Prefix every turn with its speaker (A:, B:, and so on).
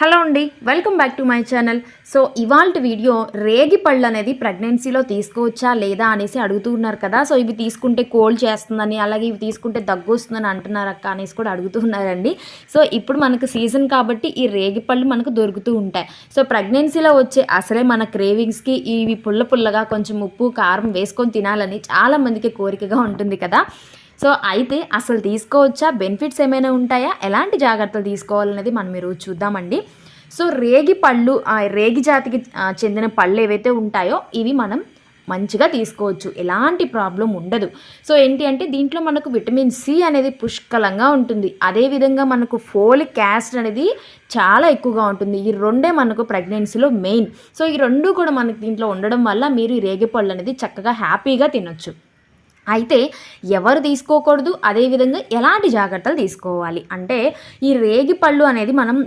A: Hello అండి welcome back to my channel. So ఇవాళ video రేగి పళ్ళు అనేది ప్రెగ్నెన్సీలో తీసుకోవచ్చా లేదా అనేసి అడుగుతూ ఉన్నారు కదా. సో ఇవి తీసుకుంటే కోల్డ్ చేస్తుందని అలాగే ఇవి తీసుకుంటే దగ్గు వస్తుందని అంటున్నారు అక్క అనేసి కూడా అడుగుతూ ఉన్నారండి. సో ఇప్పుడు మనకు సీజన్ కాబట్టి ఈ రేగి పళ్ళు మనకు దొరుకుతూ ఉంటాయి. సో ప్రెగ్నెన్సీలో వచ్చే అసలే మన క్రేవింగ్స్కి ఇవి పుల్ల పుల్లగా కొంచెం ఉప్పు కారం వేసుకొని తినాలని చాలామందికి కోరికగా ఉంటుంది కదా. సో అయితే అసలు తీసుకోవచ్చా? బెనిఫిట్స్ ఏమైనా ఉంటాయా? ఎలాంటి జాగ్రత్తలు తీసుకోవాలనేది మనం ఈరోజు చూద్దామండి. సో రేగి పళ్ళు రేగి జాతికి చెందిన పళ్ళు ఏవైతే ఉంటాయో ఇవి మనం మంచిగా తీసుకోవచ్చు. ఎలాంటి ప్రాబ్లం ఉండదు. సో ఏంటి అంటే దీంట్లో మనకు విటమిన్ సి అనేది పుష్కలంగా ఉంటుంది. అదేవిధంగా మనకు ఫోలిక్ యాసిడ్ అనేది చాలా ఎక్కువగా ఉంటుంది. ఈ రెండే మనకు ప్రెగ్నెన్సీలో మెయిన్. సో ఈ రెండు కూడా మనకు దీంట్లో ఉండడం వల్ల మీరు ఈ రేగి పళ్ళు అనేది చక్కగా హ్యాపీగా తినొచ్చు. అయితే ఎవరు తీసుకోకూడదు అదేవిధంగా ఎలాంటి జాగ్రత్తలు తీసుకోవాలి? అంటే ఈ రేగి పళ్ళు అనేది మనం